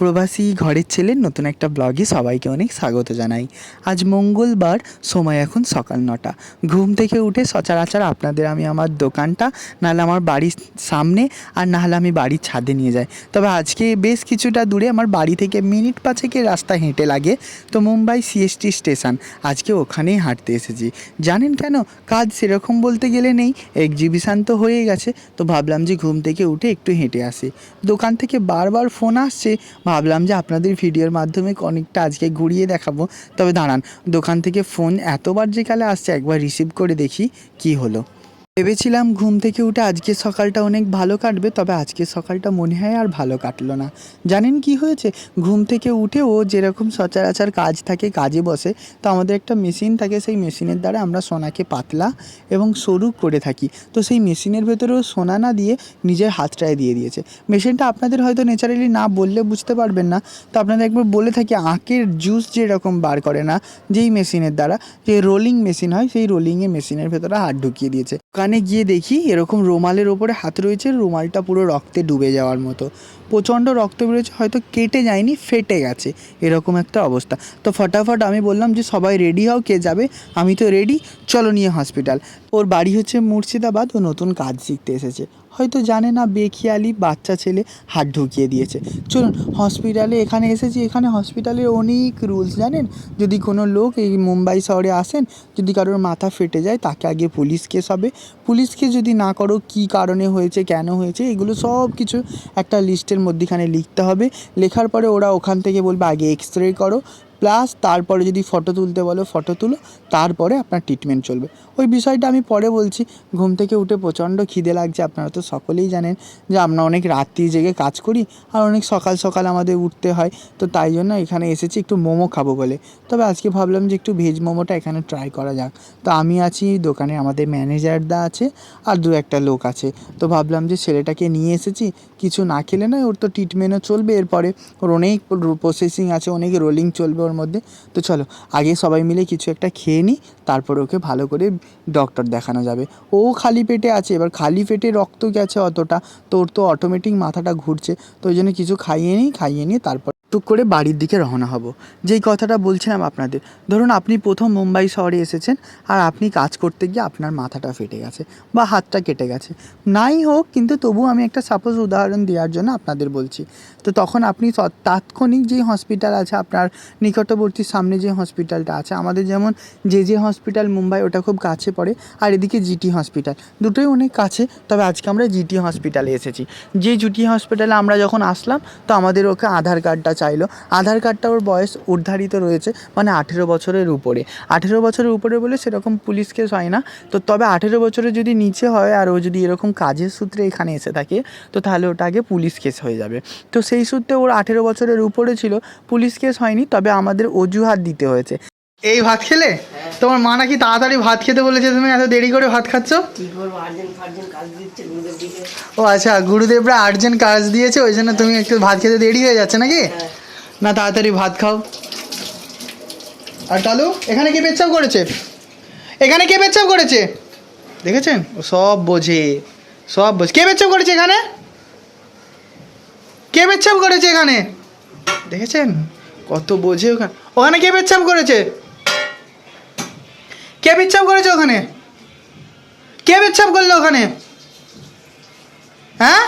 প্রবাসী ঘরের ছেলের নতুন একটা ব্লগে সবাইকে অনেক স্বাগত জানাই। আজ মঙ্গলবার, সময় এখন সকাল নটা। ঘুম থেকে উঠে সচরাচর আপনাদের আমি আমার দোকানটা, নাহলে আমার বাড়ির সামনে আর নাহলে আমি বাড়ির ছাদে নিয়ে যাই। তবে আজকে বেশ কিছুটা দূরে আমার বাড়ি থেকে মিনিট পাঁচেকের রাস্তা হেঁটে লাগে, তো মুম্বাই সিএসটি স্টেশন। আজকে ওখানেই হাঁটতে এসেছি। জানেন কেন? কাজ সেরকম বলতে গেলে নেই, এক্সিবিশান তো হয়ে গেছে, তো ভাবলাম যে ঘুম থেকে উঠে একটু হেঁটে আসি। দোকান থেকে বারবার ফোন আসছে ভাবলাম যে আপনাদের ভিডিওর মাধ্যমে অনেকটা আজকে ঘুরিয়ে দেখাবো। তবে দাঁড়ান, দোকান থেকে ফোন এতবার যে কালে আসছে, একবার রিসিভ করে দেখি কি হলো। ভেবেছিলাম ঘুম থেকে উঠে আজকে সকালটা অনেক ভালো কাটবে, তবে আজকে সকালটা মনে হয় আর ভালো কাটলো না। জানেন কি হয়েছে? ঘুম থেকে উঠে ও যেরকম সচরাচর কাজ থাকে, কাজে বসে, তো আমাদের একটা মেশিন থাকে, সেই মেশিনের দ্বারা আমরা সোনাকে পাতলা এবং সরু করে থাকি। তো সেই মেশিনের ভেতরেও সোনা না দিয়ে নিজের হাতটায় দিয়ে দিয়েছে। মেশিনটা আপনাদের হয়তো ন্যাচারালি না বললে বুঝতে পারবেন না, তো আপনাদের একবার বলে থাকি আখের জুস যেরকম বার করে না, যেই মেশিনের দ্বারা, যে রোলিং মেশিন হয়, সেই রোলিংয়ে মেশিনের ভেতরে হাত ঢুকিয়ে দিয়েছে। ওখানে গিয়ে দেখি এরকম রুমালের ওপরে হাত রয়েছে, রুমালটা পুরো রক্তে ডুবে যাওয়ার মতো। প্রচণ্ড রক্ত বেরোচ্ছে, হয়তো কেটে যায়নি, ফেটে গেছে, এরকম একটা অবস্থা। তো ফটাফট আমি বললাম যে, সবাই রেডি হও, কে যাবে? আমি তো রেডি চলো নিয়ে হসপিটাল ওর বাড়ি হচ্ছে মুর্শিদাবাদ, ও নতুন কাজ শিখতে এসেছে। হয়তো জানে না, বেখিয়ালি বাচ্চা ছেলে হাত ঢুকিয়ে দিয়েছে। চলুন হসপিটালে এখানে এসেছি। এখানে হসপিটালে অনেক রুলস জানেন? যদি কোনো লোক এই মুম্বাই শহরে আসেন, যদি কারোর মাথা ফেটে যায়, তাকে আগে পুলিশ কেস হবে। পুলিশ কেস যদি না করো, কী কারণে হয়েছে, কেন হয়েছে, এগুলো সব কিছু একটা লিস্টের মধ্যেখানে লিখতে হবে। লেখার পরে ওরা ওখান থেকে বলবে, আগে এক্স রে করো। প্লাস তারপরে যদি ফটো তুলতে বলো ফটো তুলো, তারপরে আপনার ট্রিটমেন্ট চলবে। ওই বিষয়টা আমি পরে বলছি। ঘুম থেকে উঠে প্রচণ্ড খিদে লাগছে, আপনারা তো সকলেই জানেন যে আমরা অনেক রাত্রি জেগে কাজ করি আর অনেক সকাল সকাল আমাদের উঠতে হয়। তো তাই জন্য এখানে এসেছি একটু মোমো খাব বলে। তবে আজকে ভাবলাম যে একটু ভেজ মোমোটা এখানে ট্রাই করা যাক। তো আমি আছি দোকানে, আমাদের ম্যানেজারদা আছে আর দু একটা লোক আছে। তো ভাবলাম যে ছেলেটাকে নিয়ে এসেছি, কিছু না খেলে না ওর তো ট্রিটমেন্টও চলবে। এরপরে ওর অনেক প্রসেসিং আছে, অনেক রোলিং চলবে ওর মধ্যে। তো চলো, আগে সবাই মিলে কিছু একটা খেয়ে নিই তারপর ওকে ভালো করে ডক্টর দেখানো যাবে। ও খালি পেটে আছে, এবার খালি পেটে রক্ত গেছে অতটা, তোর তো অটোমেটিক মাথাটা ঘুরছে। তো ওই জন্য কিছু খাইয়ে নিই খাইয়ে নিয়ে তারপর টুক করে বাড়ির দিকে রওনা হব। যেই কথাটা বলছিলাম আপনাদের, ধরুন আপনি প্রথম মুম্বাই শহরে এসেছেন আর আপনি কাজ করতে গিয়ে আপনার মাথাটা ফেটে গেছে বা হাতটা কেটে গেছে। নাই হোক, কিন্তু তবু আমি একটা সাপোজ উদাহরণ দেওয়ার জন্য আপনাদের বলছি। তো তখন আপনি তাৎক্ষণিক যে হসপিটাল আছে, আপনার নিকটবর্তী সামনে যে হসপিটালটা আছে, আমাদের যেমন যে যে হসপিটাল মুম্বাই, ওটা খুব কাছে পড়ে আর এদিকে জিটি হসপিটাল দুটোই অনেক কাছে, তবে আজকে আমরা জিটি হসপিটালে এসেছি। যে জিটি হসপিটালে আমরা যখন আসলাম, তো আমাদের ওকে আধার কার্ডটা চাইলো। আধার কার্ডটা ওর বয়স উর্ধারিত রয়েছে মানে আঠেরো বছরের উপরে। আঠেরো বছরের উপরে বলে সেরকম পুলিশ কেস হয় না। তো তবে আঠেরো বছরের যদি নিচে হয় আর ও যদি এরকম কাজের সূত্রে এখানে এসে থাকে, তো তাহলে ওটা আগে পুলিশ কেস হয়ে যাবে। তো সেই সূত্রে ওর আঠেরো বছরের উপরে ছিল, পুলিশ কেস হয়নি, তবে আমাদের অজুহাত দিতে হয়েছে। এই ভাত খেলে? তোমার মা নাকি তাড়াতাড়ি ভাত খেতে বলেছে তুমি এত দেরি করে ভাত খাচ্ছ? ও আচ্ছা গুরুদেবরা আর্জেন্ট কাজ দিয়েছে ওই জন্য তুমি একটু ভাত খেতে দেরি হয়ে যাচ্ছে নাকি? না তাড়াতাড়ি ভাত খাও। আর টালু এখানে কে পেচ্ছাপ করেছে? এখানে কে পেচ্ছাপ করেছে? দেখেছেন? ও সব বোঝে সব বোঝে। কে পেচ্ছাপ করেছে এখানে? কে পেচ্ছাপ করেছে এখানে? দেখেছেন? কত বোঝে ওখানে। ওখানে কে পেচ্ছাপ করেছে? কে পেচ্ছাপ করেছে ওখানে? কে পেচ্ছাপ করল ওখানে? হ্যাঁ?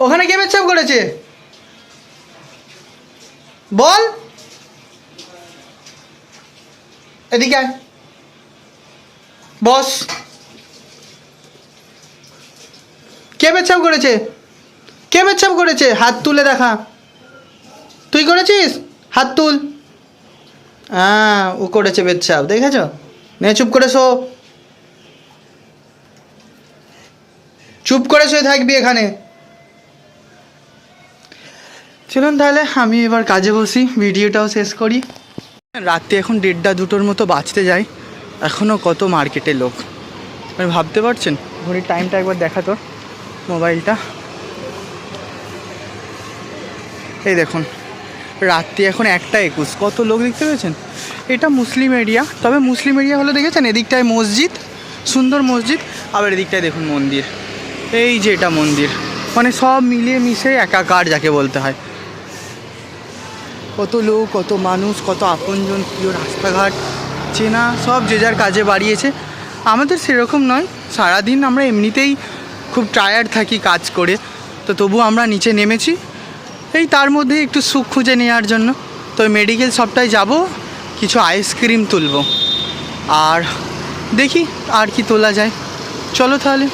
ওখানে কে পেচ্ছাপ করেছে? বল। এদিকে বস। কে পেচ্ছাপ করেছে? কে পেচ্ছাপ করেছে? হাত তুলে দেখা। তুই করেছিস? হাত তুল। হ্যাঁ ও করেছে পেচ্ছাপ দেখেছ? নে, চুপ করে শো। চুপ করে শুয়ে থাকবি এখানে। চলুন তাহলে, আমি এবার কাজে বসি, ভিডিওটাও শেষ করি। রাত্রি এখন দেড়টা দুটোর মতো বাঁচতে যাই এখনও কত মার্কেটে লোক। আপনি ভাবতে পারছেন? ঘড়ির টাইমটা একবার দেখা তো, মোবাইলটা। এই দেখুন। রাত্রি এখন একটা একুশ। কত লোক দেখতে পেয়েছেন? এটা মুসলিম এরিয়া। তবে মুসলিম এরিয়া হলে দেখেছেন? এদিকটায় মসজিদ, সুন্দর মসজিদ। আবার এদিকটায় দেখুন মন্দির। এই যে এটা মন্দির। মানে সব মিলিয়ে মিশে একাকার যাকে বলতে হয়। কত লোক, কত মানুষ, কত আপনজন প্রিয় রাস্তাঘাট। চেনা সব যে যার কাজে বাড়িয়েছে। আমাদের সেরকম নয়। সারাদিন আমরা এমনিতেই খুব টায়ার্ড থাকি কাজ করে। তো তবু আমরা নিচে নেমেছি। এই তার মধ্যে একটু সুখ খুঁজে নেওয়ার জন্য। তো মেডিকেল শপটায় যাব, কিছু আইসক্রিম তুলব। আর দেখি আর কি তোলা যায়। চলো তাহলে।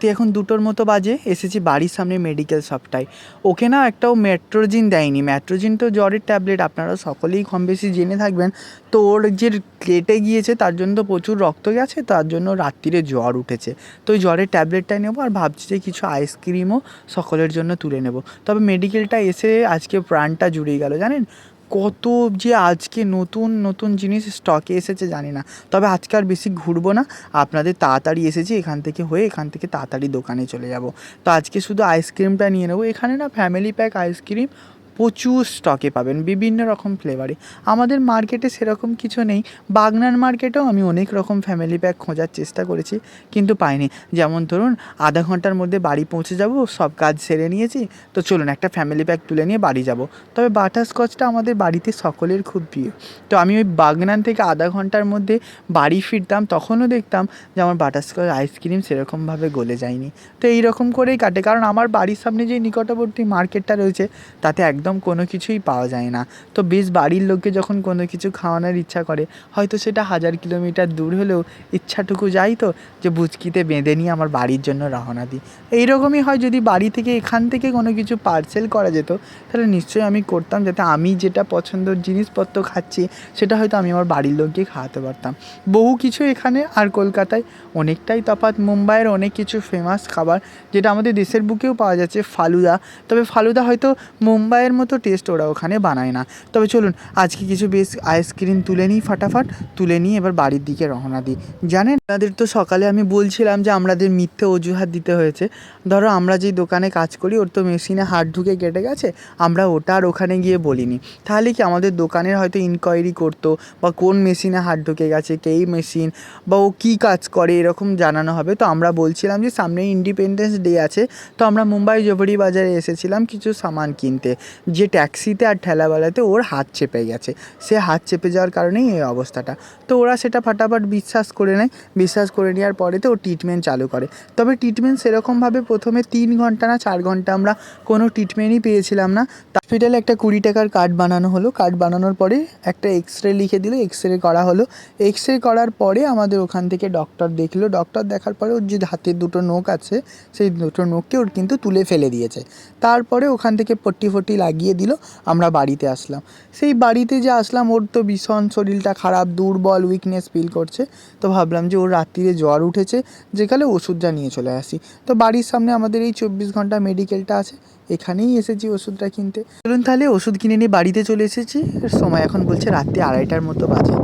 তো এখন দুটোর মতো বাজে? এসেছি বাড়ির সামনে মেডিকেল শপটায় ওকে না একটাও মেট্রোজিন দেয়নি। মেট্রোজিন তো জ্বরের ট্যাবলেট আপনারা সকলেই কম বেশি জেনে থাকবেন। তো ওর যে কেটে গিয়েছে, তার জন্য তো প্রচুর রক্ত গেছে, তার জন্য রাত্রিরে জ্বর উঠেছে। তো ওই জ্বরের ট্যাবলেটটাই নেব আর ভাবছি যে কিছু আইসক্রিমও সকলের জন্য তুলে নেব। তবে মেডিকেলটা এসে আজকে প্রাণটা জুড়িয়ে গেল, জানেন? কত যে আজকে নতুন নতুন জিনিস স্টকে এসেছে জানি না। তবে আজকে আর বেশি ঘুরবো না। আপনাদের তাড়াতাড়ি এসেছি, এখান থেকে হয়ে এখান থেকে তাড়াতাড়ি দোকানে চলে যাব। তো আজকে শুধু আইসক্রিমটা নিয়ে নেব। এখানে না ফ্যামিলি প্যাক আইসক্রিম প্রচুর স্টকে পাবেন, বিভিন্ন রকম ফ্লেভারে আমাদের মার্কেটে সেরকম কিছু নেই। বাগনান মার্কেটেও আমি অনেক রকম ফ্যামিলি প্যাক খোঁজার চেষ্টা করেছি, কিন্তু পাইনি। যেমন ধরুন, আধা ঘণ্টার মধ্যে বাড়ি পৌঁছে যাব, সব কাজ সেরে নিয়েছি, তো চলুন একটা ফ্যামিলি প্যাক তুলে নিয়ে বাড়ি যাব। তবে বাটারস্কচটা আমাদের বাড়িতে সকলের খুব প্রিয়। তো আমি ওই বাগনান থেকে আধা ঘণ্টার মধ্যে বাড়ি ফিরতাম, তখনও দেখতাম যে আমার বাটারস্কচ আইসক্রিম সেরকমভাবে গলে যায়নি। তো এই রকম করেই কাটে। কারণ আমার বাড়ির সামনে যে নিকটবর্তী মার্কেটটা রয়েছে, তাতে একদম কোনো কিছুই পাওয়া যায় না। তো বেশ বাড়ির লোককে যখন কোনো কিছু খাওয়ানোর ইচ্ছা করে, হয়তো সেটা হাজার কিলোমিটার দূর হলেও ইচ্ছাটুকু যাই তো যে বুচকিতে বেঁধে নিয়ে আমার বাড়ির জন্য রওনা দিই। এইরকমই হয় যদি বাড়ি থেকে এখান থেকে কোনো কিছু পার্সেল করা যেত, তাহলে নিশ্চয়ই আমি করতাম যাতে আমি যেটা পছন্দের জিনিসপত্র খাচ্ছি, সেটা হয়তো আমি আমার বাড়ির লোককে খাওয়াতে পারতাম। বহু কিছু এখানে আর কলকাতায় অনেকটাই তফাৎ। মুম্বাইয়ের অনেক কিছু ফেমাস খাবার, যেটা আমাদের দেশের বুকেও পাওয়া যাচ্ছে, ফালুদা। তবে ফালুদা হয়তো মুম্বাইয়ের মতো টেস্ট ওরা ওখানে বানায় না। তবে চলুন, আজকে কিছু বেশ আইসক্রিম তুলে নিই ফাটাফাট, তুলে নিয়ে এবার বাড়ির দিকে রওনা দিই। জানেন, আপনাদের তো সকালে আমি বলছিলাম যে আমাদের মিথ্যে অজুহাত দিতে হয়েছে। ধরো, আমরা যেই দোকানে কাজ করি, ওর তো মেশিনে হাত ঢুকে কেটে গেছে, আমরা ওটা আর ওখানে গিয়ে বলিনি। তাহলে কি আমাদের দোকানের হয়তো ইনকোয়ারি করতো, বা কোন মেশিনে হাত ঢুকে গেছে, কেই মেশিন, বা ও কী কাজ করে, এরকম জানানো হবে। তো আমরা বলছিলাম যে সামনে ইন্ডিপেন্ডেন্স ডে আছে, তো আমরা মুম্বাই জবরি বাজারে এসেছিলাম কিছু সামান কিনতে। যে ট্যাক্সিতে আর ঠেলাবেলাতে ওর হাত চেপে গেছে। সে হাত চেপে যাওয়ার কারণেই এই অবস্থাটা। তো ওরা সেটা ফাটাফাট বিশ্বাস করে নেয়। বিশ্বাস করে নেওয়ার পরে তো ও ট্রিটমেন্ট চালু করে। তবে ট্রিটমেন্ট সেরকমভাবে প্রথমে তিন ঘণ্টা না চার ঘণ্টা আমরা কোনো ট্রিটমেন্টই পেয়েছিলাম না। হসপিটালে একটা কুড়ি টাকার কার্ড বানানো হলো। কার্ড বানানোর পরে একটা এক্স রে লিখে দিল। এক্স রে করা হলো। এক্স রে করার পরে আমাদের ওখান থেকে ডক্টর দেখল। ডক্টর দেখার পরে ওর যে হাতের দুটো নোক আছে, সেই দুটো নোককে ওর কিন্তু তুলে ফেলে দিয়েছে। তারপরে ওখান থেকে পট্টি ফট্টি লাগিয়ে দিল, আমরা বাড়িতে আসলাম। সেই বাড়িতে যে আসলাম, ওর তো ভীষণ শরীরটা খারাপ, দুর্বল উইকনেস ফিল করছে। তো ভাবলাম যে ওর রাত্রিরে জ্বর উঠেছে যেখানে ওষুধটা নিয়ে চলে আসি। তো বাড়ির সামনে আমাদের এই চব্বিশ ঘণ্টা মেডিকেলটা আছে, এখানেই এসেছি ওষুধটা কিনতে। চলুন তাহলে ওষুধ কিনে নিয়ে বাড়িতে চলে এসেছি। সময় এখন বলছে রাত্রি আড়াইটার মতো বাজে।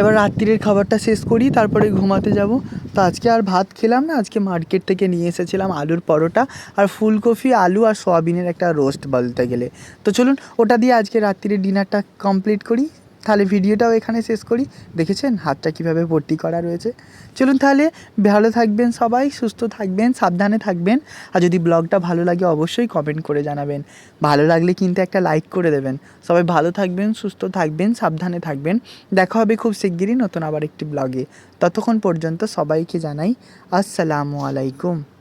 এবার রাত্রির খাবারটা শেষ করি, তারপরে ঘুমাতে যাব। তো আজকে আর ভাত খেলাম না, আজকে মার্কেট থেকে নিয়ে এসেছিলাম আলুর পরোটা আর ফুলকপি, আলু আর সোয়াবিনের একটা রোস্ট বলতে গেলে। তো চলুন ওটা দিয়ে আজকে রাত্রির ডিনারটা কমপ্লিট করি। তাহলে ভিডিওটাও এখানে শেষ করি। দেখেছেন? হাতটা কীভাবে ভর্তি করা রয়েছে। চলুন তাহলে, ভালো থাকবেন সবাই, সুস্থ থাকবেন, সাবধানে থাকবেন। আর যদি ব্লগটা ভালো লাগে, অবশ্যই কমেন্ট করে জানাবেন। ভালো লাগলে কিন্তু একটা লাইক করে দেবেন। সবাই ভালো থাকবেন, সুস্থ থাকবেন, সাবধানে থাকবেন। দেখা হবে খুব শিগগিরই নতুন আবার একটি ব্লগে। ততক্ষণ পর্যন্ত সবাইকে জানাই, আসসালামু আলাইকুম।